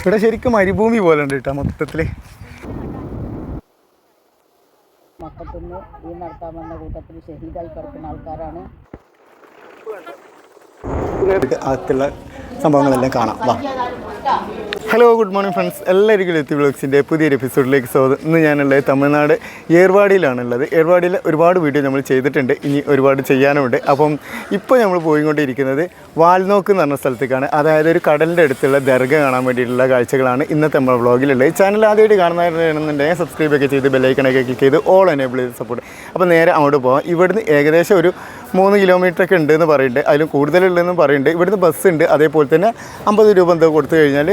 ഇവിടെ ശരിക്കും മരുഭൂമി പോലെ ഉണ്ട് കേട്ടോ മൊത്തത്തിൽ മക്കത്തുനിന്ന് ഈ നടത്താൻ വന്ന കൂട്ടത്തിൽ ഷഹീദായി കിടക്കുന്ന ആൾക്കാരാണ്. അകത്തുള്ള സംഭവങ്ങളെല്ലാം കാണാം. വാ. ഹലോ ഗുഡ് മോർണിംഗ് ഫ്രണ്ട്സ് എല്ലാവർക്കും എത്തി വ്ളോഗ്സിന്റെ പുതിയൊരു എപ്പിസോഡിലേക്ക് സ്വാഗതം. ഇന്ന് ഞാനുള്ളത് തമിഴ്നാട് ഏർവാടിയിലാണുള്ളത്. ഏർവാടിയിൽ ഒരുപാട് വീഡിയോ നമ്മൾ ചെയ്തിട്ടുണ്ട്. ഇനി ഒരുപാട് ചെയ്യാനുമുണ്ട് അപ്പം ഇപ്പോൾ നമ്മൾ പോയിക്കൊണ്ടിരിക്കുന്നത് വാൽനോക്ക് എന്ന് പറഞ്ഞ സ്ഥലത്തേക്കാണ്. അതായത് ഒരു കടലിന്റെ അടുത്തുള്ള ദർഗ കാണാൻ വേണ്ടിയിട്ടുള്ള കാഴ്ചകളാണ് ഇന്നത്തെ നമ്മുടെ വ്ളോഗിലുള്ളത് ചാനൽ ആദ്യമായിട്ട് കാണുന്നവരാണെന്നുണ്ടെങ്കിൽ സബ്സ്ക്രൈബ് ഒക്കെ ചെയ്ത് ബെല്ലൈക്കണൊക്കെ ക്ലിക്ക് ചെയ്ത് ഓൾ എനേബിൾ ചെയ്ത് സപ്പോർട്ട് അപ്പോൾ നേരെ അങ്ങോട്ട് പോകാം ഇവിടുന്ന് ഏകദേശം ഒരു മൂന്ന് കിലോമീറ്റർ ഒക്കെ ഉണ്ട് എന്ന് പറയുന്നുണ്ട് അതിലും കൂടുതലുള്ളതെന്ന് പറയുന്നുണ്ട് ഇവിടുന്ന് ബസ് ഉണ്ട്. അതേപോലെ തന്നെ അമ്പത് രൂപ എന്തോ കൊടുത്തു കഴിഞ്ഞാൽ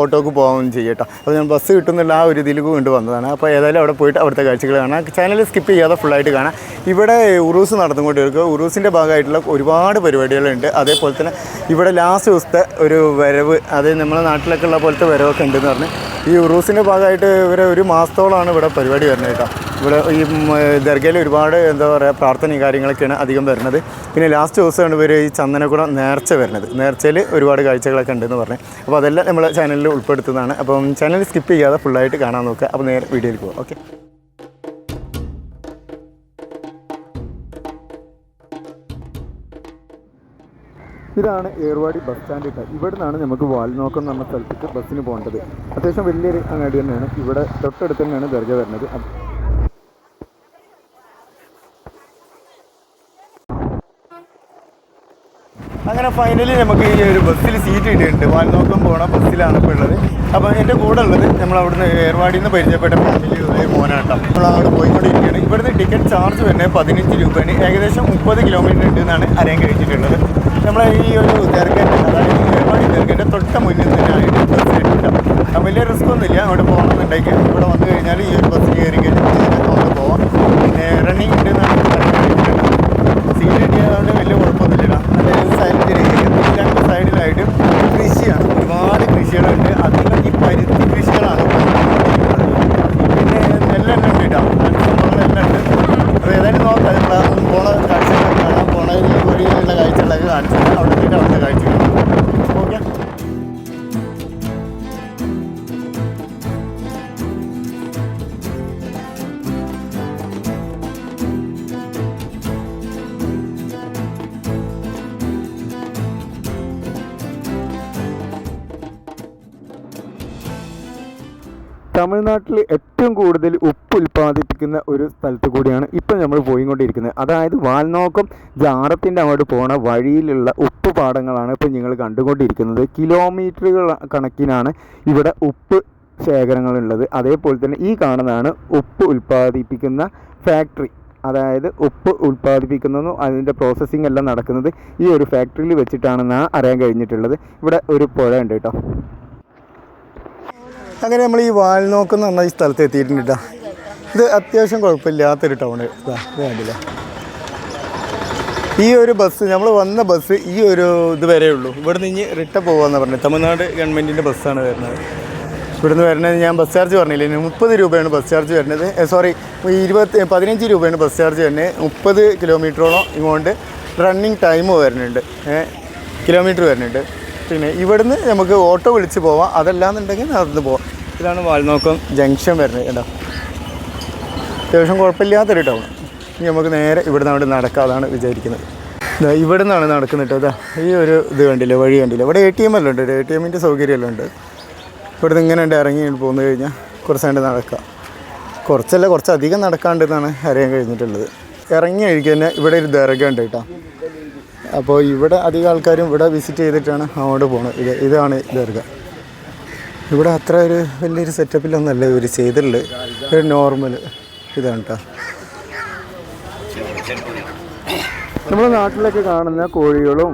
ഓട്ടോക്ക് പോകാൻ ചെയ്യട്ടോ അപ്പോൾ ഞാൻ ബസ് കിട്ടുന്നുള്ള ആ ഒരു ഇതിലേക്ക് കൊണ്ട് വന്നതാണ്. അപ്പോൾ ഏതായാലും അവിടെ പോയിട്ട് അവിടുത്തെ കാഴ്ചകൾ കാണാം. ചാനൽ സ്കിപ്പ് ചെയ്യാതെ ഫുള്ളായിട്ട് കാണാം. ഇവിടെ ഉറൂസ് നടന്നുകൊണ്ടിരിക്കുക. ഉറൂസിന്റെ ഭാഗമായിട്ടുള്ള ഒരുപാട് പരിപാടികളുണ്ട്. അതേപോലെ തന്നെ ഇവിടെ ലാസ്റ്റ് ദിവസത്തെ ഒരു വരവ് അതായത് നമ്മളെ നാട്ടിലൊക്കെ ഉള്ള പോലത്തെ വരവൊക്കെ ഉണ്ടെന്ന് പറഞ്ഞ് ഈ ഉറൂസിന്റെ ഭാഗമായിട്ട് ഇവരെ ഒരു മാസത്തോളമാണ് ഇവിടെ പരിപാടി വരുന്നത് കേട്ടോ ഇവിടെ ഈ ദർഗയിൽ ഒരുപാട് എന്താ പറയുക പ്രാർത്ഥനയും കാര്യങ്ങളൊക്കെയാണ് അധികം വരുന്നത്. പിന്നെ ലാസ്റ്റ് ദിവസമാണ് ഇവർ ഈ ചന്ദനക്കുളം നേർച്ച വരുന്നത്. നേർച്ചയിൽ ഒരുപാട് കാഴ്ചകളൊക്കെ ഉണ്ടെന്ന് പറഞ്ഞു. അപ്പോൾ അതെല്ലാം നമ്മൾ ചാനലിൽ ഉൾപ്പെടുത്തുന്നതാണ്. അപ്പം ചാനൽ സ്കിപ്പ് ചെയ്യാതെ ഫുള്ളായിട്ട് കാണാൻ നോക്കുക. അപ്പോൾ നേരെ വീഡിയോയിൽ പോകാം ഓക്കെ ഇതാണ് ഏർവാടി ബസ് സ്റ്റാൻഡ് കേട്ടോ ഇവിടെ നിന്നാണ് നമുക്ക് വാൽനോക്കം എന്ന് സ്ഥലത്തേക്ക് ബസ്സിന് പോകേണ്ടത്. അത്യാവശ്യം വലിയൊരു അങ്ങാടി തന്നെയാണ്. ഇവിടെ തൊട്ടടുത്ത് തന്നെയാണ് ദർഗ വരുന്നത്. അങ്ങനെ ഫൈനലി നമുക്ക് ഈ ഒരു ബസ്സിൽ സീറ്റ് കിട്ടിയിട്ടുണ്ട് വാൽനോക്കം പോണ ബസ്സിലാണ് ഇപ്പോൾ ഉള്ളത്. അപ്പോൾ എന്റെ കൂടെ ഉള്ളത് നമ്മൾ അവിടുന്ന് ഏർവാടിയിൽ നിന്ന് പരിചയപ്പെട്ട ഫാമിലി മോനാട്ടം നമ്മൾ അവിടെ പോയിക്കൊണ്ടിരിക്കുകയാണ്. ഇവിടുന്ന് ടിക്കറ്റ് ചാർജ് വരുന്നത് പതിനഞ്ച് രൂപയാണ് ഏകദേശം മുപ്പത് കിലോമീറ്റർ ഉണ്ട് എന്നാണ് അറിയാൻ കഴിഞ്ഞിട്ടുള്ളത്. നമ്മൾ ഈ ഒരു ദീർഘന്റെ അതായത് ഏർവാടി ദീർഘന്റെ തൊട്ട മുന്നിൽ തന്നെയായിട്ട് ബസ് കിട്ടും വലിയ റിസ്ക് ഒന്നുമില്ല അവിടെ പോകണമെന്നുണ്ടെങ്കിൽ ഇവിടെ വന്നു കഴിഞ്ഞാൽ ഈ ഒരു ബസ് കയറി കഴിഞ്ഞാൽ അവിടെ പോവാം. പിന്നെ റണ്ണിങ് ഉണ്ട് തമിഴ്നാട്ടിൽ ഏറ്റവും കൂടുതൽ ഉപ്പ് ഉൽപ്പാദിപ്പിക്കുന്ന ഒരു സ്ഥലത്ത് കൂടിയാണ് ഇപ്പം നമ്മൾ പോയിക്കൊണ്ടിരിക്കുന്നത്. അതായത് വാൽനോക്കം ജാറത്തിന്റെ അങ്ങോട്ട് പോണ വഴിയിലുള്ള ഉപ്പ് പാടങ്ങളാണ് ഇപ്പം നിങ്ങൾ കണ്ടുകൊണ്ടിരിക്കുന്നത്. കിലോമീറ്ററുകൾ കണക്കിനാണ് ഇവിടെ ഉപ്പ് ശേഖരങ്ങളുള്ളത്. അതേപോലെ തന്നെ ഈ കാണുന്നതാണ് ഉപ്പ് ഉൽപ്പാദിപ്പിക്കുന്ന ഫാക്ടറി. അതായത് ഉപ്പ് ഉൽപ്പാദിപ്പിക്കുന്നതും അതിന്റെ പ്രോസസ്സിംഗ് എല്ലാം നടക്കുന്നത് ഈ ഒരു ഫാക്ടറിയിൽ വെച്ചിട്ടാണെന്നാണ് അറിയാൻ കഴിഞ്ഞിട്ടുള്ളത്. ഇവിടെ ഒരു പുഴ ഉണ്ട് കേട്ടോ. അങ്ങനെ നമ്മൾ ഈ വാൽനോക്ക് നോക്കുന്ന പറഞ്ഞ ഈ സ്ഥലത്ത് എത്തിയിട്ടുണ്ട് ഇത് അത്യാവശ്യം കുഴപ്പമില്ലാത്തൊരു ടൗൺ വേണ്ടില്ല ഈ ഒരു ബസ് നമ്മൾ വന്ന ബസ് ഈ ഒരു ഇത് വരെ ഉള്ളൂ. ഇവിടുന്ന് ഇനി റിട്ട പോകാമെന്ന് പറഞ്ഞത്. തമിഴ്നാട് ഗവൺമെന്റിന്റെ ബസ്സാണ് വരുന്നത്. ഇവിടുന്ന് വരുന്നത് ഞാൻ ബസ് ചാർജ് പറഞ്ഞില്ലേ? മുപ്പത് രൂപയാണ് ബസ് ചാർജ് വരുന്നത്. സോറി ഇരുപത്തി പതിനഞ്ച് രൂപയാണ് ബസ് ചാർജ് വരുന്നത്. മുപ്പത് കിലോമീറ്ററോളം ഇങ്ങോട്ട് റണ്ണിങ് ടൈം വരുന്നുണ്ട്. കിലോമീറ്റർ വരുന്നുണ്ട്. പിന്നെ ഇവിടുന്ന് നമുക്ക് ഓട്ടോ വിളിച്ച് പോവാം. അതല്ലാന്നുണ്ടെങ്കിൽ നടന്ന് പോവാം. ഇതാണ് വാൽനോക്കം ജംഗ്ഷൻ വരുന്നത് കേട്ടോ. അത്യാവശ്യം കുഴപ്പമില്ലാത്തൊരു ടൗൺ. ഇനി നമുക്ക് നേരെ ഇവിടുന്ന് അവിടെ നടക്കാതാണ് വിചാരിക്കുന്നത്. ഇതാ ഇവിടെ നിന്നാണ് നടക്കുന്നത് കേട്ടോ. ഈ ഒരു ഇത് കണ്ടില്ലേ വഴി കണ്ടില്ലേ? ഇവിടെ എ ടി എം എല്ലാം ഉണ്ട്. എ ടി എമ്മിന്റെ സൗകര്യമെല്ലാം ഉണ്ട്. ഇവിടുന്ന് ഇങ്ങനെ ഉണ്ട് ഇറങ്ങി പോന്നു കഴിഞ്ഞാൽ കുറച്ച് കണ്ട് നടക്കാം. കുറച്ചല്ല കുറച്ചധികം നടക്കാണ്ടെന്നാണ് അറിയാൻ കഴിഞ്ഞിട്ടുള്ളത്. ഇറങ്ങി കഴിക്കുക തന്നെ ഇവിടെ ഒരു ദർഗ ഉണ്ട് കേട്ടോ. അപ്പോൾ ഇവിടെ അധികം ആൾക്കാരും ഇവിടെ വിസിറ്റ് ചെയ്തിട്ടാണ് അങ്ങോട്ട് പോകുന്നത് ഇത് ഇതാണ് ദർഗ. ഇവിടെ അത്ര ഒരു വലിയൊരു സെറ്റപ്പിലൊന്നല്ല ഇവർ ചെയ്തിട്ടുള്ളത് ഒരു നോർമൽ ഇതാണ് കേട്ടോ നമ്മുടെ നാട്ടിലൊക്കെ കാണുന്ന കോഴികളും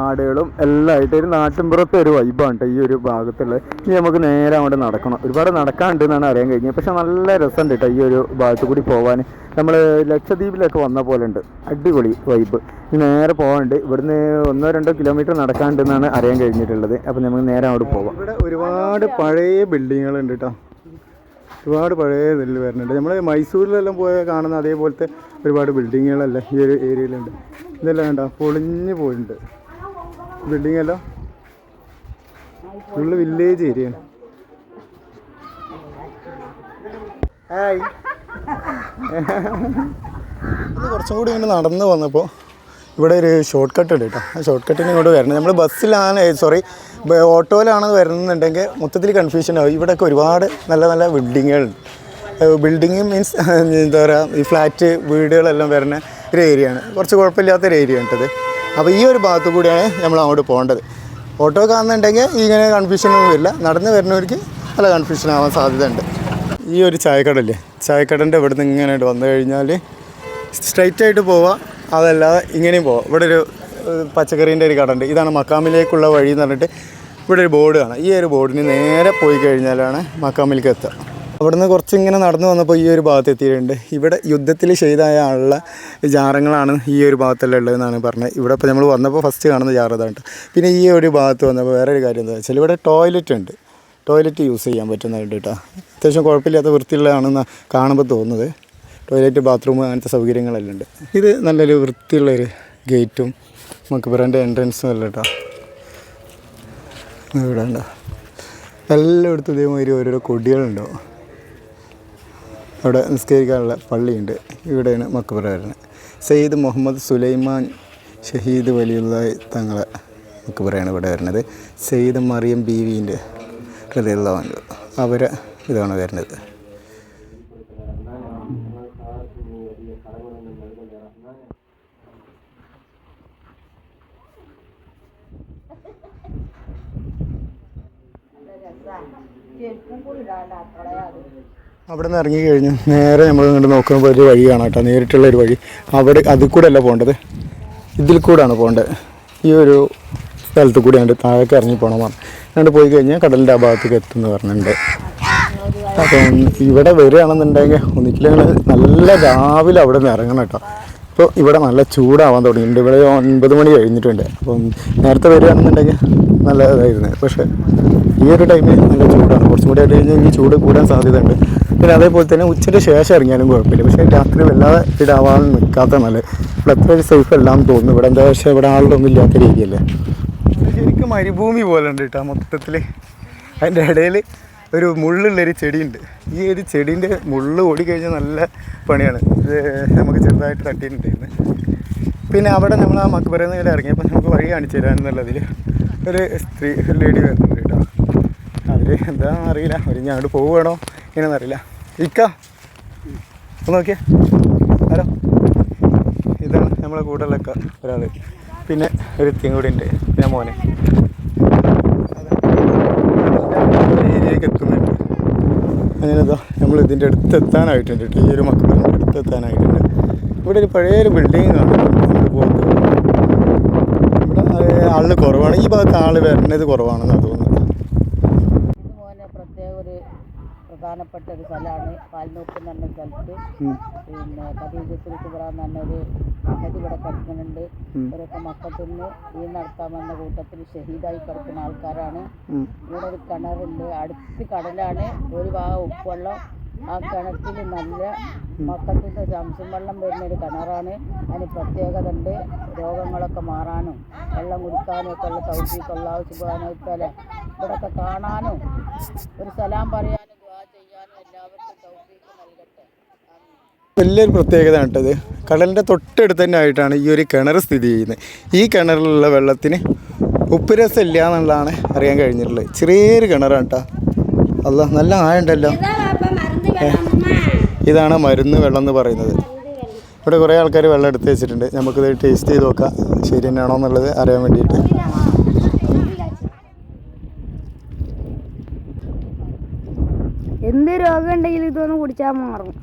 ആടുകളും എല്ലാം ആയിട്ട് ഒരു നാട്ടിൻപുറത്തെ ഒരു വൈബാണ് ഈ ഒരു ഭാഗത്തുള്ള ഇനി നമുക്ക് നേരെ അങ്ങോട്ട് നടക്കണം. ഒരുപാട് നടക്കാണ്ട് എന്നാണ് അറിയാൻ കഴിഞ്ഞത്. പക്ഷെ നല്ല രസമുണ്ട് കേട്ടോ ഈ ഒരു ഭാഗത്ത് കൂടി പോകാൻ നമ്മൾ ലക്ഷദ്വീപിലൊക്കെ വന്ന പോലെ ഉണ്ട്. അടിപൊളി വൈബ് നേരെ പോകാണ്ട് ഇവിടുന്ന് ഒന്നോ രണ്ടോ കിലോമീറ്റർ നടക്കാണ്ട് എന്നാണ് അറിയാൻ കഴിഞ്ഞിട്ടുള്ളത്. അപ്പോൾ നമുക്ക് നേരെ അങ്ങോട്ട് പോവാം. ഇവിടെ ഒരുപാട് പഴയ ബിൽഡിങ്ങുകളുണ്ട് കേട്ടോ ഒരുപാട് പഴയ ഇതിൽ വരുന്നുണ്ട്. നമ്മൾ മൈസൂരിലെല്ലാം പോയ കാണുന്ന അതേപോലത്തെ ഒരുപാട് ബിൽഡിങ്ങുകളെല്ലാം ഈ ഒരു ഏരിയയിലുണ്ട് ഇതെല്ലാം കണ്ടോ? പൊളിഞ്ഞു പോയിട്ടുണ്ട്. ബിൽഡിംഗ് അല്ല. ഫുള്ള് വില്ലേജ് ഏരിയ ഹായ് കുറച്ചും കൂടി ഇങ്ങനെ നടന്നു വന്നപ്പോൾ ഇവിടെ ഒരു ഷോർട്ട് കട്ട് ഉണ്ട് കേട്ടോ. ആ ഷോർട്ട് കട്ടിന് ഇങ്ങോട്ട് വരണം. നമ്മൾ ബസ്സിലാണ് സോറി ഓട്ടോയിലാണ് വരുന്നുണ്ടെങ്കിൽ മൊത്തത്തിൽ കൺഫ്യൂഷൻ ആവും. ഇവിടെയൊക്കെ ഒരുപാട് നല്ല നല്ല ബിൽഡിങ്ങുകളുണ്ട് ബിൽഡിങ് മീൻസ് എന്താ പറയുക ഈ ഫ്ലാറ്റ് വീടുകളെല്ലാം വരുന്ന ഒരു ഏരിയയാണ് കുറച്ച് കുഴപ്പമില്ലാത്തൊരു ഏരിയ ആണ് അപ്പോൾ ഈ ഒരു ഭാഗത്തു കൂടിയാണ് നമ്മൾ അങ്ങോട്ട് പോകേണ്ടത്. ഓട്ടോ കാണുന്നുണ്ടെങ്കിൽ ഇങ്ങനെ കൺഫ്യൂഷനൊന്നും വരില്ല നടന്ന് വരുന്നവർക്ക് നല്ല കൺഫ്യൂഷൻ ആവാൻ സാധ്യതയുണ്ട്. ഈ ഒരു ചായക്കടല്ലേ ചായക്കടന്റെ ഇവിടെ നിന്ന് ഇങ്ങനെ വന്നു കഴിഞ്ഞാൽ സ്ട്രൈറ്റ് ആയിട്ട് പോവാം അതല്ലാതെ ഇങ്ങനെയും പോവാം. ഇവിടെ ഒരു പച്ചക്കറീന്റെ ഒരു കട ഇതാണ് മക്കാമിലേക്കുള്ള വഴി എന്ന് പറഞ്ഞിട്ട് ഇവിടെ ഒരു ബോർഡ് കാണാം. ഈ ഒരു ബോർഡിന് നേരെ പോയി കഴിഞ്ഞാലാണ് മക്കാമിലേക്ക് എത്തുക. അവിടുന്ന് കുറച്ച് നടന്നു വന്നപ്പോൾ ഈ ഒരു ഭാഗത്ത് എത്തിയിട്ടുണ്ട്. ഇവിടെ യുദ്ധത്തിൽ ചെയ്തായ ആളുള്ള ജാറങ്ങളാണ് ഈ ഒരു ഭാഗത്തെല്ലാം ഉള്ളതെന്നാണ് പറഞ്ഞത്. ഇവിടെ ഇപ്പോൾ നമ്മൾ വന്നപ്പോൾ ഫസ്റ്റ് കാണുന്ന ജാറ് ഇതാണ് പിന്നെ ഈ ഒരു ഭാഗത്ത് വന്നപ്പോൾ വേറെ ഒരു കാര്യം എന്താ വെച്ചാൽ ഇവിടെ ടോയ്ലറ്റ് ഉണ്ട്. ടോയ്ലറ്റ് യൂസ് ചെയ്യാൻ പറ്റുന്നുണ്ട് കേട്ടോ അത്യാവശ്യം കുഴപ്പമില്ലാത്ത വൃത്തിയുള്ളതാണെന്ന് കാണുമ്പോൾ തോന്നുന്നത്. ടോയ്ലറ്റ് ബാത്റൂം അങ്ങനത്തെ സൗകര്യങ്ങളെല്ലാം ഉണ്ട്. ഇത് നല്ലൊരു വൃത്തിയുള്ളൊരു ഗേറ്റും മക്ബറിന്റെ എൻട്രൻസും അല്ല കേട്ടോ ഇവിടെ ഉണ്ടോ എല്ലായിടത്തും ഇതേമാതിരി ഓരോരോ കൊടികളുണ്ടോ. അവിടെ നിസ്കരിക്കാനുള്ള പള്ളിയുണ്ട്. ഇവിടെയാണ് മക്ബറ വരുന്നത് സയ്യിദ് മുഹമ്മദ് സുലൈമാൻ ഷഹീദ് വലിയുള്ളായി തങ്ങളെ മക്ബറയാണ് ഇവിടെ വരുന്നത്. സയ്യിദ് മറിയം ബീവിന്റെ ഹൃദയമുള്ളവന്റെ അവരെ ഇതാണ് വരുന്നത്. ഇടാണ്ട് കളയാതെ അവിടെ നിന്ന് ഇറങ്ങി കഴിഞ്ഞ് നേരെ നമ്മൾ ഇങ്ങോട്ട് നോക്കുമ്പോൾ ഒരു വഴി കേട്ടോ. നേരിട്ടുള്ള ഒരു വഴി. അവിടെ അതിൽ കൂടെ അല്ല പോകേണ്ടത്. ഇതിൽ കൂടെയാണ് പോകേണ്ടത്. ഈ ഒരു സ്ഥലത്ത് കൂടെയാണ് താഴേക്ക് ഇറങ്ങി പോകണമെന്ന് അങ്ങോട്ട് പോയി കഴിഞ്ഞാൽ കടലിന്റെ ആ ഭാഗത്തേക്ക് എത്തുമെന്ന് പറഞ്ഞിട്ടുണ്ട്. അപ്പം ഇവിടെ വരികയാണെന്നുണ്ടെങ്കിൽ ഒന്നിക്കിൽ നല്ല രാവിലെ അവിടെ നിന്ന് ഇറങ്ങണം കേട്ടോ. ഇപ്പോൾ ഇവിടെ നല്ല ചൂടാവാൻ തുടങ്ങിയിട്ടുണ്ട്. ഇവിടെ ഒൻപത് മണി കഴിഞ്ഞിട്ടുണ്ട്. അപ്പം നേരത്തെ വരികയാണെന്നുണ്ടെങ്കിൽ നല്ല ഇതായിരുന്നു. പക്ഷേ ഈ ഒരു ടൈമിൽ നല്ല ചൂടാണ്. കുറച്ചും കൂടി ആയിട്ട് കഴിഞ്ഞാൽ ഈ ചൂട് കൂടാൻ സാധ്യതയുണ്ട്. പിന്നെ അതേപോലെ തന്നെ ഉച്ചയ്ക്ക് ശേഷം ഇറങ്ങിയാലും കുഴപ്പമില്ല. പക്ഷേ രാത്രി വല്ലാതെ ഇടാവാൻ നിൽക്കാത്ത നല്ല ഇവിടെ അത്ര സേഫ് എല്ലാം തോന്നുന്നു. ഇവിടെ എന്താ പക്ഷേ ഇവിടെ ആളുകളൊന്നും ഇല്ലാത്ത രീതിയല്ലേ? ശരിക്കും മരുഭൂമി പോലെ ഉണ്ട് കേട്ടോ മൊത്തത്തിൽ അതിന്റെ ഇടയിൽ ഒരു മുള്ളുള്ളൊരു ചെടിയുണ്ട്. ഈ ഒരു ചെടീന്റെ മുള്ള് ഓടിക്കഴിഞ്ഞാൽ നല്ല പണിയാണ്. ഇത് നമുക്ക് ചെറുതായിട്ട് തട്ടിയിട്ടുണ്ടായിരുന്നു. പിന്നെ അവിടെ നമ്മൾ ആ മക്ബറയിൽ നിന്ന് ഇറങ്ങിയപ്പോൾ നമുക്ക് വഴി കാണിച്ചു തരാമെന്നുള്ളതിൽ ഒരു സ്ത്രീ ഒരു ലേഡി വരുന്നുണ്ട് കേട്ടോ. അവർ എന്താ അറിയില്ല. അവർ ഞാൻ അങ്ങോട്ട് പോവുകയാണോ ഇങ്ങനെയൊന്നും അറിയില്ല. ഇക്ക. ഒന്ന് നോക്കിയേ. ഹലോ ഇതാണ് നമ്മളെ കൂടെയുള്ളക്ക ഒരാൾ പിന്നെ ഒരു എത്തിയും കൂടി ഉണ്ട്. പിന്നെ മോനെ. ഏരിയക്ക് എത്തുന്നുണ്ട് അങ്ങനെ ഇതാ നമ്മൾ ഇതിന്റെ അടുത്ത് എത്താനായിട്ടുണ്ട് കേട്ടോ. ഈ ഒരു മക്കളുടെ അടുത്ത് എത്താനായിട്ടുണ്ട് ഇവിടെ ഒരു പഴയൊരു ബിൽഡിങ് കാണുന്നുണ്ട് പോകുന്നത് ഇവിടെ ആൾ കുറവാണ്. ഈ ഭാഗത്ത് ആൾ വരുന്നത് കുറവാണെന്നാണ് തോന്നുന്നത് ഇത് മോനെ പ്രത്യേക ഒരു പ്രധാനപ്പെട്ട ഒരു സ്ഥലമാണ് പാൽനൂപ്പ് എന്ന് പറഞ്ഞ സ്ഥലത്ത്. പിന്നെ കദീജത്തുൽ കുബ്ര എന്ന് പറഞ്ഞൊരു മഹതി ഇവിടെ കിടക്കുന്നുണ്ട്. ഇവരൊക്കെ മക്കത്തുനിന്ന് ഈ നടത്താമെന്ന കൂട്ടത്തിൽ ഷഹീദായി കിടക്കുന്ന ആൾക്കാരാണ്. ഇവിടെ ഒരു കിണറുണ്ട്. അടുത്ത് കടലാണ്. ഒരു ഭാഗം ഉപ്പുവെള്ളം. ആ കിണറ്റിൽ നല്ല മക്കത്തിന്റെ ജംസം വെള്ളം വരുന്ന ഒരു കിണറാണ്. അതിന് പ്രത്യേകത ഉണ്ട് രോഗങ്ങളൊക്കെ മാറാനും വെള്ളം കുടിക്കാനും ഒക്കെ ഉള്ള സൗകര്യം സുബ്ഹാനഹു വതആല ഇവിടൊക്കെ കാണാനും ഒരു സലാം പറയാനും വലിയൊരു പ്രത്യേകത കേട്ടത് കടലിന്റെ തൊട്ടടുത്ത് തന്നെ ആയിട്ടാണ് ഈ ഒരു കിണർ സ്ഥിതി ചെയ്യുന്നത്. ഈ കിണറിലുള്ള വെള്ളത്തിന് ഉപ്പ് രസം ഇല്ല എന്നുള്ളതാണ് അറിയാൻ കഴിഞ്ഞിട്ടുള്ളത്. ചെറിയൊരു കിണറാണ് കേട്ടോ. അല്ല നല്ല ആയുണ്ടല്ലോ ഇതാണ് മരുന്ന് വെള്ളം എന്ന് പറയുന്നത്. ഇവിടെ കുറേ ആൾക്കാർ വെള്ളം എടുത്ത് വെച്ചിട്ടുണ്ട്. നമുക്കിത് ടേസ്റ്റ് ചെയ്ത് നോക്കാം. ശരി തന്നെയാണോ എന്നുള്ളത് അറിയാൻ വേണ്ടിയിട്ട്. എന്ത് രോഗം ഉണ്ടെങ്കിലും ഇതൊന്ന് കുടിച്ചാൽ മാറും.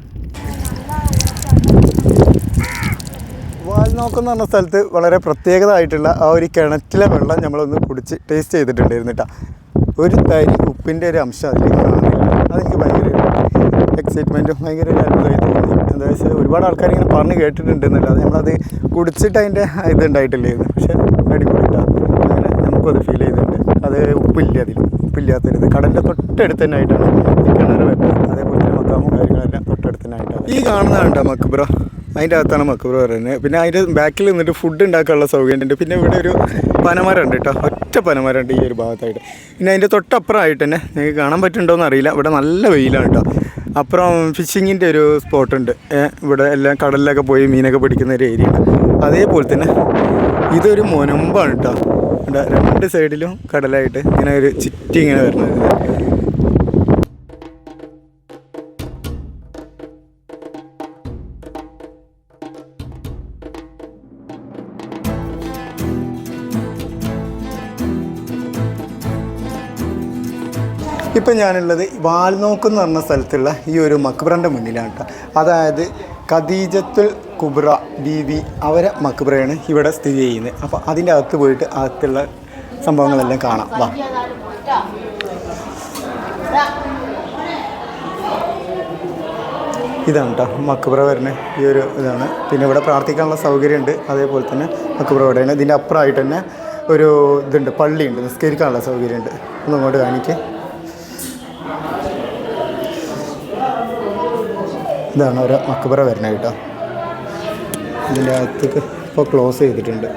വാൽനോക്കം എന്ന് പറഞ്ഞ സ്ഥലത്ത് വളരെ പ്രത്യേകത ആയിട്ടുള്ള ആ ഒരു കിണറ്റിലെ വെള്ളം നമ്മളൊന്ന് കുടിച്ച് ടേസ്റ്റ് ചെയ്തിട്ടുണ്ടായിരുന്നു കേട്ടോ ഒരു തരി ഉപ്പിന്റെ ഒരു അംശം അതിൽ കാണുന്നില്ല. അതെനിക്ക് ഭയങ്കര എക്സൈറ്റ്മെന്റും ഭയങ്കര ഒരു അത്ഭുതമായി തോന്നി. എന്താ വെച്ചാൽ ഒരുപാട് ആൾക്കാർ ഇങ്ങനെ പറഞ്ഞ് കേട്ടിട്ടുണ്ട് എന്നല്ലാതെ നമ്മളത് കുടിച്ചിട്ട് അതിന്റെ ഇതുണ്ടായിട്ടില്ലായിരുന്നു പക്ഷേ അടിപൊളിയിട്ടാണ് അങ്ങനെ നമുക്കത് ഫീൽ ചെയ്തിട്ടുണ്ട്. അത് ഉപ്പില്ല അതിൽ. ഉപ്പില്ലാത്തൊരു കടലിന്റെ തൊട്ടടുത്ത് തന്നെ ആയിട്ടാണ് ഈ കിണർ വരുന്നത്. അതേപോലെ തന്നെ മക്കാമും കാര്യങ്ങളെല്ലാം തൊട്ടടുത്ത് തന്നെ ആയിട്ടാണ്. ഈ കാണുന്നതാണ് മക്ബ്ര അതിന്റെ അകത്താണ് മക്ബ്ര പറയുന്നത്. പിന്നെ അതിന്റെ ബാക്കിൽ നിന്നിട്ട് ഫുഡ് ഉണ്ടാക്കാനുള്ള സൗകര്യം ഉണ്ട് പിന്നെ ഇവിടെ ഒരു പനമരം ഉണ്ട് കേട്ടോ. ഒറ്റ പനമരം ഉണ്ട് ഈ ഒരു ഭാഗത്തായിട്ട്. പിന്നെ അതിന്റെ തൊട്ടപ്പുറമായിട്ട് തന്നെ നിങ്ങൾക്ക് കാണാൻ പറ്റുന്നുണ്ടോ എന്ന് അറിയില്ല. ഇവിടെ നല്ല വെയിലാണ് കേട്ടോ. അപ്പുറം ഫിഷിങ്ങിന്റെ ഒരു സ്പോട്ടുണ്ട് ഇവിടെ എല്ലാം കടലിലൊക്കെ പോയി മീനൊക്കെ പിടിക്കുന്ന ഒരു ഏരിയ അതേപോലെ തന്നെ ഇതൊരു മുനമ്പാണ് കേട്ടോ. രണ്ട് സൈഡിലും കടലായിട്ട് ഇങ്ങനെ ഒരു ചിറ്റി ഇങ്ങനെ വരുന്നത്. ഇപ്പം ഞാനുള്ളത് വാൽനോക്ക് എന്ന് പറഞ്ഞ സ്ഥലത്തുള്ള ഈ ഒരു മക്ബറിന്റെ മുന്നിലാണ് കേട്ടോ. അതായത് ഖദീജത്തുൽ കുബ്ര ബീവി അവരെ മക്ബറയാണ് ഇവിടെ സ്ഥിതി ചെയ്യുന്നത്. അപ്പോൾ അതിന്റെ അകത്ത് പോയിട്ട് അകത്തുള്ള സംഭവങ്ങളെല്ലാം കാണാം. വാ. ഇതാണ് കേട്ടോ മക്ബറ വരുന്ന ഈ ഒരു ഇതാണ്. പിന്നെ ഇവിടെ പ്രാർത്ഥിക്കാനുള്ള സൗകര്യമുണ്ട്. അതേപോലെ തന്നെ മക്ബറ ഇവിടെയാണ് ഇതിന്റെ അപ്പുറമായിട്ട് തന്നെ ഒരു ഇതുണ്ട് പള്ളിയുണ്ട്. നിസ്കരിക്കാനുള്ള സൗകര്യമുണ്ട്. ഒന്നും അങ്ങോട്ട് കാണിക്കേ. ഇതാണ് ഒരു മക്കബറ വരുന്നത് കേട്ടോ. ഇതിന്റെ അകത്തേക്ക് ഇപ്പോൾ ക്ലോസ് ചെയ്തിട്ടുണ്ട്.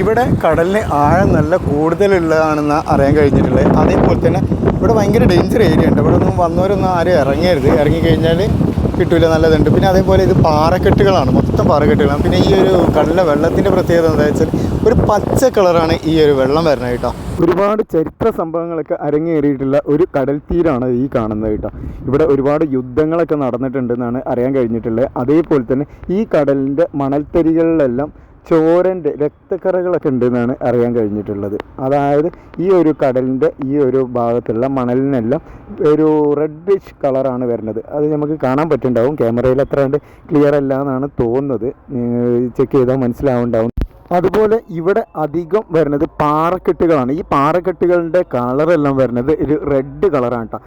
ഇവിടെ കടലിന് ആഴം നല്ല കൂടുതലുള്ളതാണെന്ന് അറിയാൻ കഴിഞ്ഞിട്ടുള്ളത്. അതേപോലെ തന്നെ ഇവിടെ ഭയങ്കര ഡേഞ്ചർ ഏരിയ ഉണ്ട്. ഇവിടെ ഒന്നും വന്നവരൊന്നും ആരും ഇറങ്ങരുത്. ഇറങ്ങിക്കഴിഞ്ഞാൽ കിട്ടൂല നല്ലതുണ്ട്. പിന്നെ അതേപോലെ ഇത് പാറക്കെട്ടുകളാണ് മൊത്തം പാറക്കെട്ടുകളാണ്. പിന്നെ ഈ ഒരു കടലിലെ വെള്ളത്തിന്റെ പ്രത്യേകത എന്താ വെച്ചാൽ ഒരു പച്ച കളറാണ് ഈ ഒരു വെള്ളം വരുന്നത് കേട്ടോ. ഒരുപാട് ചരിത്ര സംഭവങ്ങളൊക്കെ അരങ്ങേറിയിട്ടുള്ള ഒരു കടൽ തീരാണ് ഈ കാണുന്നത് കേട്ടോ. ഇവിടെ ഒരുപാട് യുദ്ധങ്ങളൊക്കെ നടന്നിട്ടുണ്ടെന്നാണ് അറിയാൻ കഴിഞ്ഞിട്ടുള്ളത്. അതേപോലെ തന്നെ ഈ കടലിന്റെ മണൽത്തരികളിലെല്ലാം ചോരന്റെ രക്തക്കറകളൊക്കെ ഉണ്ടെന്നാണ് അറിയാൻ കഴിഞ്ഞിട്ടുള്ളത്. അതായത് ഈ ഒരു കടലിന്റെ ഈ ഒരു ഭാഗത്തുള്ള മണലിനെല്ലാം ഒരു റെഡിഷ് കളറാണ് വരുന്നത്. അത് നമുക്ക് കാണാൻ പറ്റുന്നുണ്ടാവും. ക്യാമറയിൽ അത്ര ക്ലിയർ അല്ല എന്നാണ് തോന്നുന്നത്. ചെക്ക് ചെയ്താൽ മനസ്സിലാവുണ്ടാവും അതുപോലെ ഇവിടെ അധികം വരുന്നത് പാറക്കെട്ടുകളാണ്. ഈ പാറക്കെട്ടുകളുടെ കളറെല്ലാം വരുന്നത് ഒരു റെഡ് കളറാണ് കേട്ടോ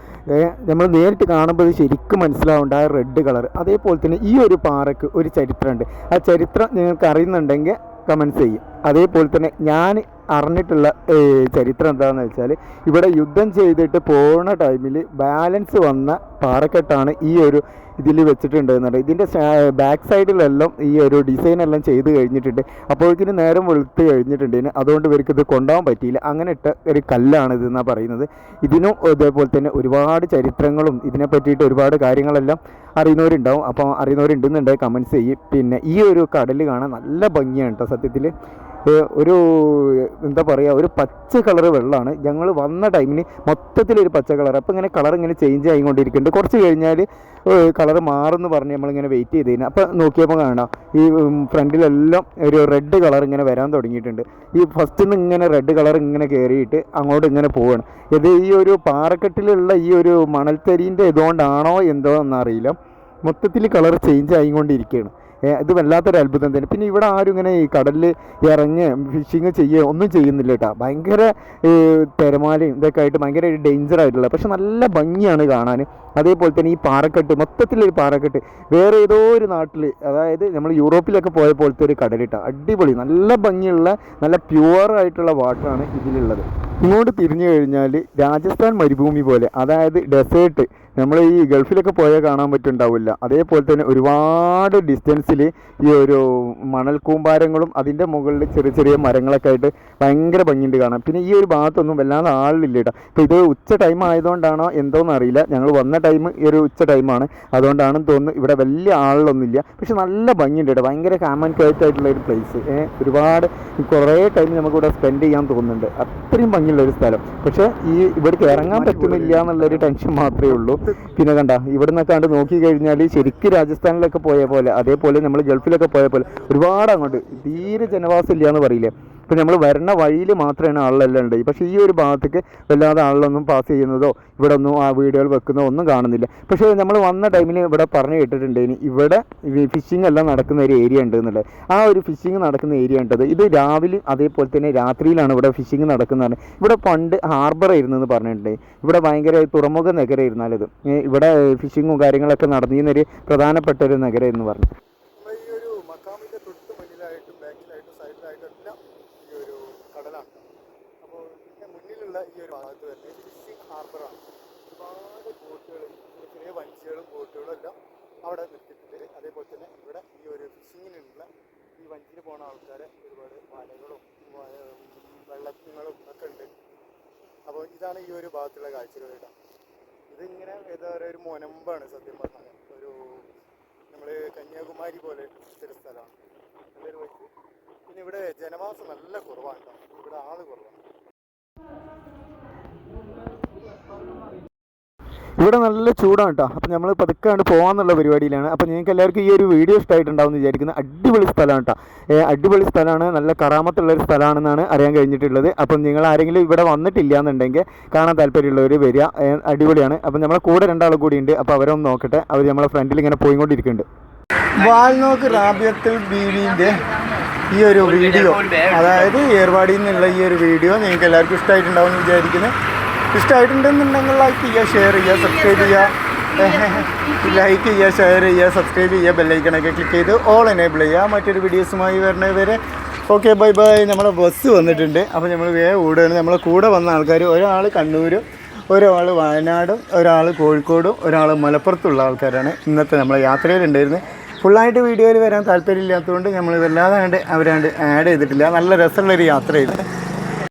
നമ്മൾ നേരിട്ട് കാണുമ്പോൾ ശരിക്കും മനസ്സിലാവേണ്ട ആ റെഡ് കളർ അതേപോലെ തന്നെ ഈ ഒരു പാറക്ക് ഒരു ചരിത്രമുണ്ട്. ആ ചരിത്രം നിങ്ങൾക്ക് അറിയുന്നുണ്ടെങ്കിൽ കമൻസ് ചെയ്യും. അതേപോലെ തന്നെ ഞാൻ അറിഞ്ഞിട്ടുള്ള ചരിത്രം എന്താണെന്ന് വെച്ചാൽ ഇവിടെ യുദ്ധം ചെയ്തിട്ട് പോണ ടൈമിൽ ബാലൻസ് വന്ന പാറക്കെട്ടാണ് ഈ ഒരു ഇതിൽ വെച്ചിട്ടുണ്ട് എന്നുള്ളത് ഇതിന്റെ ബാക്ക് സൈഡിലെല്ലാം ഈ ഒരു ഡിസൈൻ എല്ലാം ചെയ്ത് കഴിഞ്ഞിട്ടുണ്ട്. അപ്പോഴേക്കിന് നേരം വെളുത്ത് കഴിഞ്ഞിട്ടുണ്ട്. അതുകൊണ്ട് ഇവർക്ക് ഇത് കൊണ്ടുപോകാൻ പറ്റിയില്ല. അങ്ങനെ ഇട്ട ഒരു കല്ലാണ് ഇത് എന്നാണ് പറയുന്നത്. ഇതിനും ഇതേപോലെ തന്നെ ഒരുപാട് ചരിത്രങ്ങളും ഇതിനെ പറ്റിയിട്ട് ഒരുപാട് കാര്യങ്ങളെല്ലാം അറിയുന്നവരുണ്ടാവും. അപ്പോൾ അറിയുന്നവരുണ്ടെന്നുണ്ടെങ്കിൽ കമന്റ്സ് ചെയ്യും. പിന്നെ ഈ ഒരു കടൽ കാണാൻ നല്ല ഭംഗിയാണ് കേട്ടോ സത്യത്തിൽ ഒരു എന്താ പറയുക ഒരു പച്ച കളർ വെള്ളമാണ് ഞങ്ങൾ വന്ന ടൈമിന് മൊത്തത്തിലൊരു പച്ച കളർ അപ്പോൾ ഇങ്ങനെ കളർ ഇങ്ങനെ ചേഞ്ച് ആയിക്കൊണ്ടിരിക്കുന്നുണ്ട്. കുറച്ച് കഴിഞ്ഞാൽ കളർ മാറുമെന്ന് പറഞ്ഞ് നമ്മളിങ്ങനെ വെയിറ്റ് ചെയ്ത് കഴിഞ്ഞാൽ അപ്പോൾ നോക്കിയപ്പോൾ കാണാം. ഈ ഫ്രണ്ടിലെല്ലാം ഒരു റെഡ് കളർ ഇങ്ങനെ വരാൻ തുടങ്ങിയിട്ടുണ്ട്. ഈ ഫസ്റ്റിൽ നിന്ന് ഇങ്ങനെ റെഡ് കളർ ഇങ്ങനെ കയറിയിട്ട് അങ്ങോട്ട് ഇങ്ങനെ പോവുകയാണ് ഇത് ഈ ഒരു പാറക്കെട്ടിലുള്ള ഈ ഒരു മണൽത്തരീന്റെ ഇതുകൊണ്ടാണോ എന്തോ എന്നറിയില്ല. മൊത്തത്തിൽ കളർ ചേഞ്ച് ആയിക്കൊണ്ടിരിക്കുകയാണ്. ഇത് വല്ലാത്തൊരു അത്ഭുതം തന്നെ. പിന്നെ ഇവിടെ ആരും ഇങ്ങനെ ഈ കടലിൽ ഇറങ്ങി ഫിഷിങ് ചെയ്യുക ഒന്നും ചെയ്യുന്നില്ല കേട്ടോ. ഭയങ്കര തിരമാലയും ഇതൊക്കെ ആയിട്ട് ഭയങ്കര ഡേഞ്ചർ ആയിട്ടുള്ള പക്ഷെ നല്ല ഭംഗിയാണ് കാണാൻ. അതേപോലെ തന്നെ ഈ പാറക്കെട്ട് മൊത്തത്തിലൊരു പാറക്കെട്ട്. വേറെ ഏതോ ഒരു നാട്ടിൽ അതായത് നമ്മൾ യൂറോപ്പിലൊക്കെ പോയ പോലത്തെ ഒരു കടലിട്ട. അടിപൊളി നല്ല ഭംഗിയുള്ള നല്ല പ്യുവർ ആയിട്ടുള്ള വാട്ടറാണ് ഇതിലുള്ളത്. ഇങ്ങോട്ട് തിരിഞ്ഞു കഴിഞ്ഞാൽ രാജസ്ഥാൻ മരുഭൂമി പോലെ അതായത് ഡെസേർട്ട് നമ്മൾ ഈ ഗൾഫിലൊക്കെ പോയാൽ കാണാൻ പറ്റുണ്ടാവില്ല അതേപോലെ തന്നെ ഒരുപാട് ഡിസ്റ്റൻസിൽ ഈ ഒരു മണൽ കൂമ്പാരങ്ങളും അതിന്റെ മുകളിൽ ചെറിയ ചെറിയ മരങ്ങളൊക്കെ ആയിട്ട് ഭയങ്കര ഭംഗിയുണ്ട് കാണാം പിന്നെ ഈ ഒരു ഭാഗത്തൊന്നും വല്ലാതെ ആളില്ല കേട്ടോ. ഇപ്പോൾ ഇത് ഉച്ച ടൈം ആയതുകൊണ്ടാണോ എന്തോന്ന് അറിയില്ല. ഞങ്ങൾ വന്ന ടൈം ഈ ഒരു ഉച്ച ടൈമാണ് അതുകൊണ്ടാണെന്ന് തോന്നുന്നു ഇവിടെ വലിയ ആളിലൊന്നുമില്ല പക്ഷെ നല്ല ഭംഗിയുണ്ട് കേട്ടോ. ഭയങ്കര കാമൻ ക്വയറ്റ് ആയിട്ടുള്ള ഒരു പ്ലേസ് ഒരുപാട് കുറേ ടൈം നമുക്കിവിടെ സ്പെൻഡ് ചെയ്യാൻ തോന്നുന്നുണ്ട്. അത്രയും ഭംഗിയുള്ള ഒരു സ്ഥലം. പക്ഷേ ഈ ഇവിടേക്ക് ഇറങ്ങാൻ പറ്റുന്നില്ല എന്നുള്ളൊരു ടെൻഷൻ മാത്രമേ ഉള്ളൂ. പിന്നെ കണ്ട ഇവിടെ നിന്നൊക്കെ നോക്കി കഴിഞ്ഞാൽ ശരിക്കും രാജസ്ഥാനിലൊക്കെ പോയ പോലെ അതേപോലെ നമ്മൾ ഗൾഫിലൊക്കെ പോയ പോലെ ഒരുപാട് അങ്ങോട്ട് തീരെ ജനവാസം ഇല്ല എന്ന് പറയില്ലേ? ഇപ്പം നമ്മൾ വരണ വഴിയിൽ മാത്രമാണ് ആളെല്ലാം ഉണ്ട് പക്ഷേ ഈ ഒരു ഭാഗത്തേക്ക് വല്ലാതെ ആളിലൊന്നും പാസ് ചെയ്യുന്നതോ ഇവിടെ ഒന്നും ആ വീടുകൾ വെക്കുന്നതോ ഒന്നും കാണുന്നില്ല. പക്ഷേ നമ്മൾ വന്ന ടൈമിൽ ഇവിടെ പറഞ്ഞു കേട്ടിട്ടുണ്ട് ഇവിടെ ഫിഷിംഗ് എല്ലാം നടക്കുന്ന ഒരു ഏരിയ ഉണ്ട് എന്നുള്ളത്. ആ ഒരു ഫിഷിംഗ് നടക്കുന്ന ഏരിയ ഉണ്ടത്. ഇത് രാവിലെ അതേപോലെ തന്നെ രാത്രിയിലാണ് ഇവിടെ ഫിഷിംഗ് നടക്കുന്നതാണ്. ഇവിടെ പണ്ട് ഹാർബർ ആയിരുന്നു എന്ന് പറഞ്ഞിട്ടുണ്ട്. ഇവിടെ ഭയങ്കര തുറമുഖ നഗരമായിരുന്നാലത് ഇവിടെ ഫിഷിങ്ങും കാര്യങ്ങളൊക്കെ നടന്നിരുന്നൊരു പ്രധാനപ്പെട്ട ഒരു നഗരം എന്ന് പറഞ്ഞു ഈ ഒരു മക്കാമിന്റെ തൊട്ട് മുന്നിലായിട്ടും ബാക്കിലായിട്ടും സൈഡിലായിട്ടും എല്ലാം ഈ ഒരു കടലാണ് അപ്പോൾ മുന്നിലുള്ള ഈ ഒരു ഭാഗത്ത് തന്നെ ഫിഷിംഗ് ഹാർബറാണ് ഒരുപാട് ബോട്ടുകൾ ചെറിയ വഞ്ചികളും ബോട്ടുകളും എല്ലാം അവിടെ നിർത്തിയിട്ടുണ്ട്. അതേപോലെ തന്നെ ഇവിടെ ഈ ഒരു ഫിഷിങ്ങിനുള്ള ഈ വഞ്ചിയിൽ പോണ ആൾക്കാരെ ഒരുപാട് വലകളും വെള്ളങ്ങളും ഒക്കെ ഉണ്ട്. അപ്പോൾ ഇതാണ് ഈ ഒരു ഭാഗത്തുള്ള കാഴ്ചകൾ കേട്ടോ. ഇതിങ്ങനെ ഏതാ പറയുക ഒരു മുനമ്പാണ് സത്യം പറഞ്ഞാൽ ഒരു നമ്മൾ കന്യാകുമാരി പോലെ ഒരു സ്ഥലമാണ്. നല്ലൊരു പിന്നെ ഇവിടെ ജനവാസം നല്ല കുറവാണ് ഇവിടെ ആൾ ഇവിടെ നല്ല ചൂടാണ് കേട്ടോ അപ്പം നമ്മൾ പതുക്കാണ്ട് പോകാമെന്നുള്ള പരിപാടിയിലാണ്. അപ്പം നിങ്ങൾക്ക് എല്ലാവർക്കും ഈ ഒരു വീഡിയോ ഇഷ്ടമായിട്ടുണ്ടാവും വിചാരിക്കുന്നത് അടിപൊളി സ്ഥലമാണ് കേട്ടോ അടിപൊളി സ്ഥലമാണ്. നല്ല കറാമത്തുള്ള ഒരു സ്ഥലമാണെന്നാണ് അറിയാൻ കഴിഞ്ഞിട്ടുള്ളത്. അപ്പം നിങ്ങൾ ആരെങ്കിലും ഇവിടെ വന്നിട്ടില്ല എന്നുണ്ടെങ്കിൽ കാണാൻ താല്പര്യമുള്ളവർ വരിക. അടിപൊളിയാണ്. അപ്പം നമ്മളെ കൂടെ രണ്ടാളും കൂടി ഉണ്ട്. അപ്പോൾ അവരൊന്ന് നോക്കട്ടെ. അവർ നമ്മളെ ഫ്രണ്ടിൽ ഇങ്ങനെ പോയിക്കൊണ്ടിരിക്കുന്നുണ്ട്. റാബിയത്തുൽ ഈ ഒരു വീഡിയോ. അതായത് ഏർവാടിയിൽ നിന്നുള്ള ഈ ഒരു വീഡിയോ നിങ്ങൾക്ക് എല്ലാവർക്കും ഇഷ്ടമായിട്ടുണ്ടാവും എന്ന് വിചാരിക്കുന്നു. ഇഷ്ടമായിട്ടുണ്ടെന്നുണ്ടെങ്കിൽ ലൈക്ക് ചെയ്യുക ഷെയർ ചെയ്യുക സബ്സ്ക്രൈബ് ചെയ്യുക. ലൈക്ക് ചെയ്യുക ഷെയർ ചെയ്യുക സബ്സ്ക്രൈബ് ചെയ്യുക ബെല്ലൈക്കണൊക്കെ ക്ലിക്ക് ചെയ്ത് ഓൾ എനേബിൾ ചെയ്യുക. മറ്റൊരു വീഡിയോസുമായി വരണവരെ ഓക്കെ ബൈ ബൈ നമ്മളെ ബസ് വന്നിട്ടുണ്ട്. അപ്പോൾ നമ്മൾ വേ ഓടുകയാണ്. നമ്മളെ കൂടെ വന്ന ആൾക്കാർ ഒരാൾ കണ്ണൂരും ഒരാൾ വയനാടും ഒരാൾ കോഴിക്കോടും ഒരാൾ മലപ്പുറത്തുള്ള ആൾക്കാരാണ്. ഇന്നത്തെ നമ്മളെ യാത്രയിലുണ്ടായിരുന്നത് ഫുള്ളായിട്ട് വീഡിയോയിൽ വരാൻ താല്പര്യമില്ലാത്തതുകൊണ്ട് നമ്മൾ വല്ലാതെ അവരാണ്ട് ആഡ് ചെയ്തിട്ടില്ല. നല്ല രസമുള്ളൊരു യാത്രയായിരുന്നു.